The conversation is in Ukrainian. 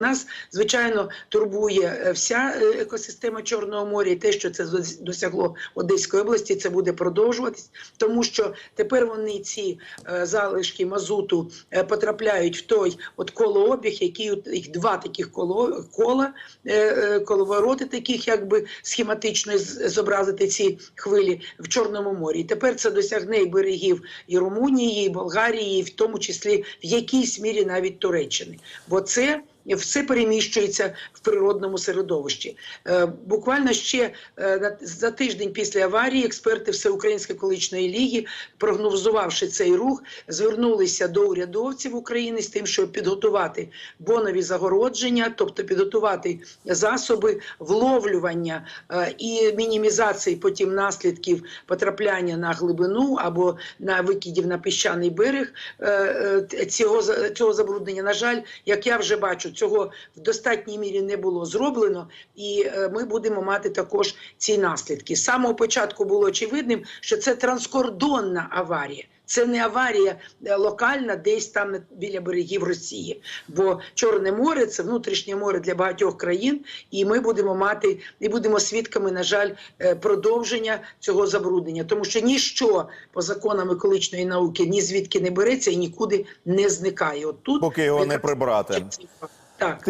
Нас звичайно турбує е, вся е, екосистема Чорного моря, і те, що це дос- досягло Одеської області, це буде продовжуватись, тому що тепер вони ці е, залишки мазуту потрапляють в той от колообіг, який їх два таких коло, кола, коловороти, таких якби схематично зобразити ці хвилі в Чорному морі. І тепер це досягне і берегів і Румунії, і Болгарії, і в тому числі в якійсь мірі навіть Туреччини. Бо це все переміщується в природному середовищі. Е, буквально ще е, за тиждень після аварії експерти Всеукраїнської екологічної ліги, прогнозувавши цей рух, звернулися до урядовців України з тим, щоб підготувати бонові загородження, тобто підготувати засоби вловлювання е, і мінімізації потім наслідків потрапляння на глибину або на викидів на піщаний берег цього цього забруднення. На жаль, як я вже бачу, цього в достатній мірі не було зроблено, і е, ми будемо мати також ці наслідки. З самого початку було очевидним, що це транскордонна аварія. Це не аварія е, локальна, десь там біля берегів Росії. Бо Чорне море це внутрішнє море для багатьох країн, і ми будемо мати і будемо свідками, на жаль, е, продовження цього забруднення, тому що ніщо по законам екологічної науки ні звідки не береться і нікуди не зникає. От тут Поки його не прибрати. Так.